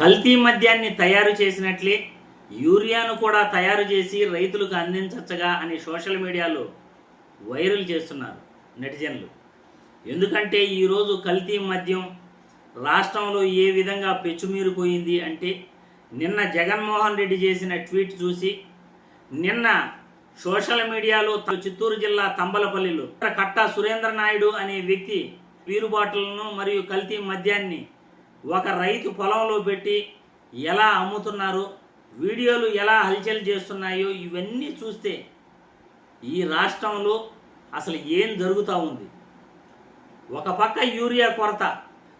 కల్తీ మద్యాన్ని తయారు చేసినట్లే యూరియాను కూడా తయారు చేసి రైతులకు అందించచ్చగా అని సోషల్ మీడియాలో వైరల్ చేస్తున్నారు నెటిజన్లు. ఎందుకంటే ఈరోజు కల్తీ మద్యం రాష్ట్రంలో ఏ విధంగా పెచ్చుమీరిపోయింది అంటే నిన్న జగన్మోహన్ రెడ్డి చేసిన ట్వీట్ చూసి నిన్న సోషల్ మీడియాలో చిత్తూరు జిల్లా తంబలపల్లిలో కట్టా సురేంద్ర నాయుడు అనే వ్యక్తి వీరుబాటులను మరియు కల్తీ మద్యాన్ని ఒక రైతు పొలంలో పెట్టి ఎలా అమ్ముతున్నారో వీడియోలు ఎలా హల్చల్ చేస్తున్నాయో ఇవన్నీ చూస్తే ఈ రాష్ట్రంలో అసలు ఏం జరుగుతూ ఉంది? ఒక పక్క యూరియా కొరత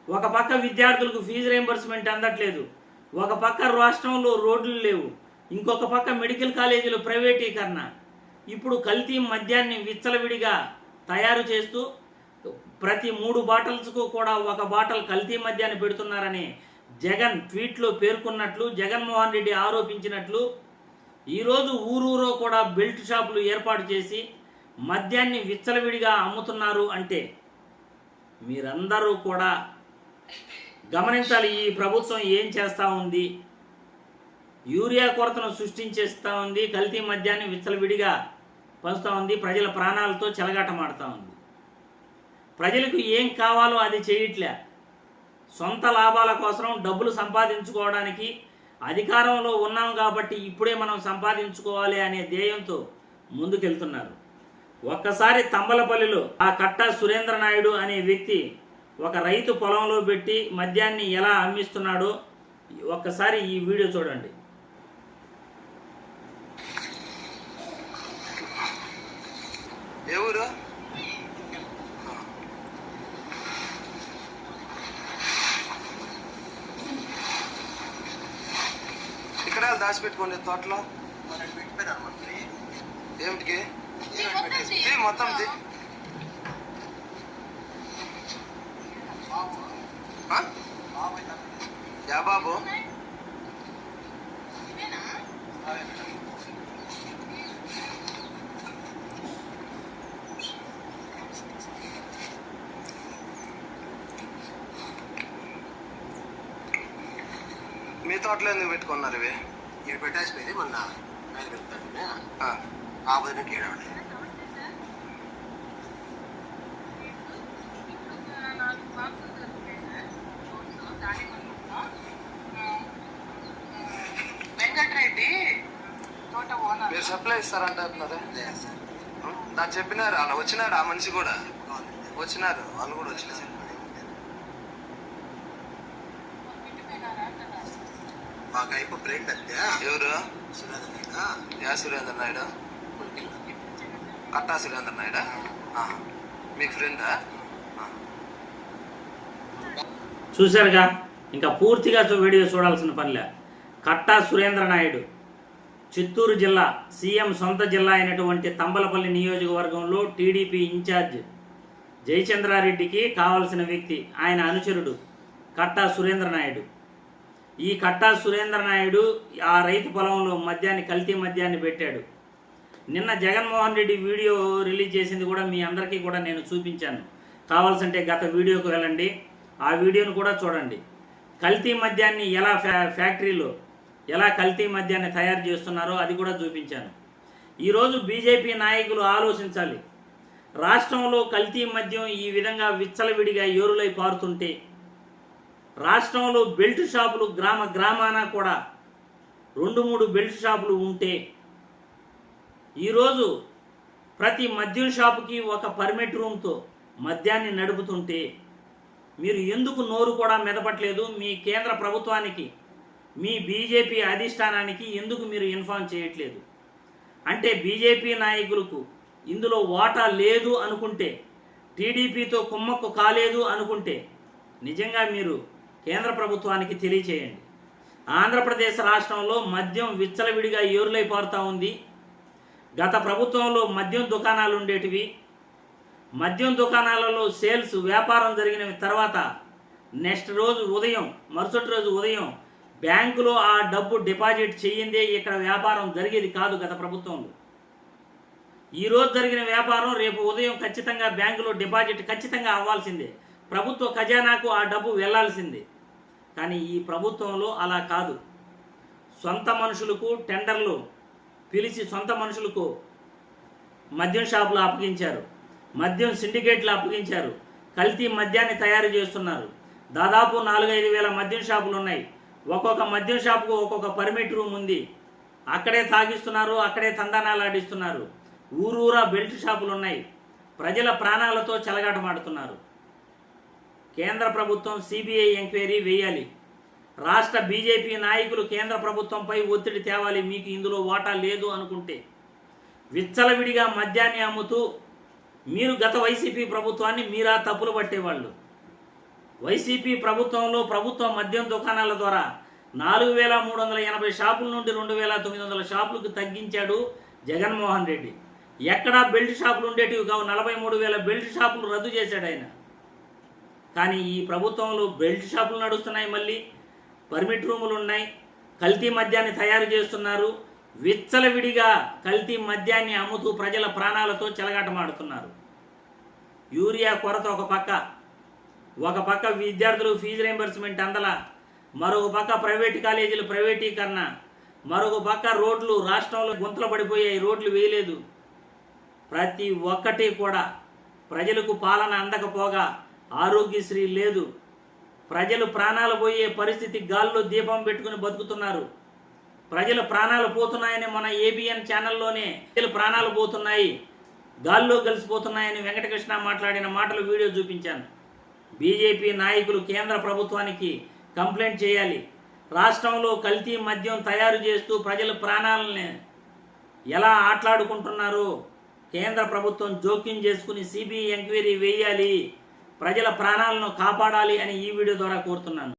ఒక పక్క విద్యార్థులకు ఫీజు రీంబర్స్మెంట్ అందట్లేదు ఒక పక్క రాష్ట్రంలో రోడ్లు లేవు ఇంకొక పక్క మెడికల్ కాలేజీలు ప్రైవేటీకరణ. ఇప్పుడు కల్తీ మద్యాన్ని విచ్చలవిడిగా తయారు చేస్తూ ప్రతి మూడు బాటిల్స్కు కూడా ఒక బాటల్ కల్తీ మద్యాన్ని పెడుతున్నారని జగన్ ట్వీట్లో పేర్కొన్నట్లు జగన్మోహన్ రెడ్డి ఆరోపించినట్లు ఈరోజు ఊరూరో కూడా బెల్ట్ షాపులు ఏర్పాటు చేసి మద్యాన్ని విచ్చలవిడిగా అమ్ముతున్నారు అంటే మీరందరూ కూడా గమనించాలి ఈ ప్రభుత్వం ఏం చేస్తూ ఉంది? యూరియా కొరతను సృష్టించేస్తూ ఉంది కల్తీ మద్యాన్ని విచ్చలవిడిగా పంచుతూ ఉంది ప్రజల ప్రాణాలతో చెలగాటమాడుతూ ఉంది. ప్రజలకు ఏం కావాలో అది చేయట్లే. సొంత లాభాల కోసం డబ్బులు సంపాదించుకోవడానికి అధికారంలో ఉన్నాం కాబట్టి ఇప్పుడే మనం సంపాదించుకోవాలి అనే ధ్యేయంతో ముందుకెళ్తున్నారు. ఒక్కసారి తంబలపల్లిలో ఆ కట్ట సురేంద్ర నాయుడు అనే వ్యక్తి ఒక రైతు పొలంలో పెట్టి మద్యాన్ని ఎలా అమ్మిస్తున్నాడో ఒక్కసారి ఈ వీడియో చూడండి. ఎవరు ఇక్కడ దాచిపెట్టుకోండి తోటలో. ఏమిటికి? మొత్తం? యా బాబు. మీ తోటలో ఎందుకు పెట్టుకున్నారు ఇవి? ఇక్కడ పెట్టేసిపోయింది మొన్న ఆయన ఆ, ఆ బదులు ఏడవండి మీరు సప్లై ఇస్తారంట? నాకు చెప్పినారు అలా వచ్చినారు ఆ మనిషి కూడా. వచ్చినారు వాళ్ళు కూడా వచ్చినారు. మాకు అయిపో బ్రేక్ అంతే ఎవరు? సురేంద్ర యా సురేంద్ర నాయుడు. కట్టా సురేంద్ర నాయుడా? ఆ. మీ ఫ్రెండా. చూశారుగా ఇంకా పూర్తిగా చూ- వీడియో చూడాల్సిన పనిలే కట్టా సురేంద్ర నాయుడు చిత్తూరు జిల్లా సీఎం సొంత జిల్లా అయినటువంటి తంబలపల్లి నియోజకవర్గంలో టీడీపీ ఇన్ఛార్జ్ జయచంద్రారెడ్డికి కావలసిన వ్యక్తి ఆయన అనుచరుడు కట్టా సురేంద్ర నాయుడు. ఈ కట్టా సురేంద్ర నాయుడు ఆ రైతు పొలంలో మద్యాన్ని కల్తీ మద్యాన్ని పెట్టాడు. నిన్న జగన్మోహన్ రెడ్డి వీడియో రిలీజ్ చేసింది కూడా మీ అందరికీ కూడా నేను చూపించాను. కావాల్సింటే గత వీడియోకి వెళ్ళండి. ఆ వీడియోను కూడా చూడండి. కల్తీ మద్యాన్ని ఎలా ఫ్యా ఫ్యాక్టరీలో ఎలా కల్తీ మద్యాన్ని తయారు చేస్తున్నారో అది కూడా చూపించాను. ఈరోజు బీజేపీ నాయకులు ఆలోచించాలి. రాష్ట్రంలో కల్తీ మద్యం ఈ విధంగా విచ్చలవిడిగా ఏరులై పారుతుంటే రాష్ట్రంలో బెల్ట్ షాపులు గ్రామ గ్రామాన కూడా రెండు మూడు బెల్ట్ షాపులు ఉంటే ఈరోజు ప్రతి మద్యం షాపుకి ఒక పర్మిట్ రూమ్తో మద్యాన్ని నడుపుతుంటే మీరు ఎందుకు నోరు కూడా మెదపట్లేదు? మీ కేంద్ర ప్రభుత్వానికి మీ బీజేపీ అధిష్టానానికి ఎందుకు మీరు ఇన్ఫార్మ్ చేయట్లేదు? అంటే బీజేపీ నాయకులకు ఇందులో వాటా లేదు అనుకుంటే టీడీపీతో కుమ్మక్కు కాలేదు అనుకుంటే నిజంగా మీరు కేంద్ర ప్రభుత్వానికి తెలియచేయండి. ఆంధ్రప్రదేశ్ రాష్ట్రంలో మద్యం విచ్చలవిడిగా ఏరులై పారుతూ ఉంది. గత ప్రభుత్వంలో మద్యం దుకాణాలు ఉండేటివి. మద్యం దుకాణాలలో సేల్స్ వ్యాపారం జరిగిన తర్వాత నెక్స్ట్ రోజు ఉదయం మరుసటి రోజు ఉదయం బ్యాంకులో ఆ డబ్బు డిపాజిట్ చేయిందే ఇక్కడ వ్యాపారం జరిగేది కాదు గత ప్రభుత్వంలో. ఈ రోజు జరిగిన వ్యాపారం రేపు ఉదయం ఖచ్చితంగా బ్యాంకులో డిపాజిట్ ఖచ్చితంగా అవ్వాల్సిందే. ప్రభుత్వ ఖజానాకు ఆ డబ్బు వెళ్ళాల్సిందే. కానీ ఈ ప్రభుత్వంలో అలా కాదు. సొంత మనుషులకు టెండర్లు పిలిచి సొంత మనుషులకు మద్యం షాపులు అప్పగించారు. మద్యం సిండికేట్లు అప్పగించారు. కల్తీ మద్యాన్ని తయారు చేస్తున్నారు. దాదాపు నాలుగైదు వేల మద్యం షాపులు ఉన్నాయి. ఒక్కొక్క మద్యం షాపుకు ఒక్కొక్క పర్మిట్ రూమ్ ఉంది. అక్కడే తాగిస్తున్నారు అక్కడే తందనాలు ఆడిస్తున్నారు. ఊరూరా బెల్ట్ షాపులు ఉన్నాయి. ప్రజల ప్రాణాలతో చెలగాటమాడుతున్నారు. కేంద్ర ప్రభుత్వం సిబిఐ ఎంక్వైరీ వేయాలి. రాష్ట్ర బీజేపీ నాయకులు కేంద్ర ప్రభుత్వంపై ఒత్తిడి తేవాలి మీకు ఇందులో వాటా లేదు అనుకుంటే. విచ్చలవిడిగా మద్యాన్ని అమ్ముతూ మీరు గత వైసీపీ ప్రభుత్వాన్ని మీరా తప్పులు పట్టేవాళ్ళు. వైసీపీ ప్రభుత్వంలో ప్రభుత్వ మద్యం దుకాణాల ద్వారా నాలుగు వేల మూడు వందల ఎనభై షాపుల నుండి రెండు వేల తొమ్మిది వందల షాపులకు తగ్గించాడు జగన్మోహన్ రెడ్డి. ఎక్కడా బెల్ట్ షాపులు ఉండేటివి కావు. నలభై మూడు వేల బెల్ట్ షాపులు రద్దు చేశాడు ఆయన. కానీ ఈ ప్రభుత్వంలో బెల్ట్ షాపులు నడుస్తున్నాయి మళ్ళీ పర్మిట్ రూములు ఉన్నాయి కల్తీ మద్యాన్ని తయారు చేస్తున్నారు విచ్చలవిడిగా కల్తీ మద్యాన్ని అమ్ముతూ ప్రజల ప్రాణాలతో చెలగాటమాడుతున్నారు. యూరియా కొరత ఒక పక్క ఒక పక్క విద్యార్థులు ఫీజు రీంబర్స్మెంట్ అందల మరొక పక్క ప్రైవేట్ కాలేజీలు ప్రైవేటీకరణ మరొక పక్క రోడ్లు రాష్ట్రంలో గుంతలు పడిపోయాయి రోడ్లు వేయలేదు. ప్రతి ఒక్కటి కూడా ప్రజలకు పాలన అందకపోగా ఆరోగ్యశ్రీ లేదు. ప్రజలు ప్రాణాలు పోయే పరిస్థితి గాల్లో దీపం పెట్టుకుని బతుకుతున్నారు. ప్రజల ప్రాణాలు పోతున్నాయని మన ఏబిఎన్ ఛానల్లోనే ప్రజలు ప్రాణాలు పోతున్నాయి గాల్లో కలిసిపోతున్నాయని వెంకటకృష్ణ మాట్లాడిన మాటలు వీడియో చూపించాను. బీజేపీ నాయకులు కేంద్ర ప్రభుత్వానికి కంప్లైంట్ చేయాలి. రాష్ట్రంలో కల్తీ మద్యం తయారు చేస్తూ ప్రజల ప్రాణాలని ఎలా ఆటలాడుకుంటున్నారో కేంద్ర ప్రభుత్వం జోక్యం చేసుకుని సిబిఐ ఎంక్వైరీ వేయాలి. ప్రజల ప్రాణాలను కాపాడాలి అని ఈ వీడియో ద్వారా కోరుతున్నాను.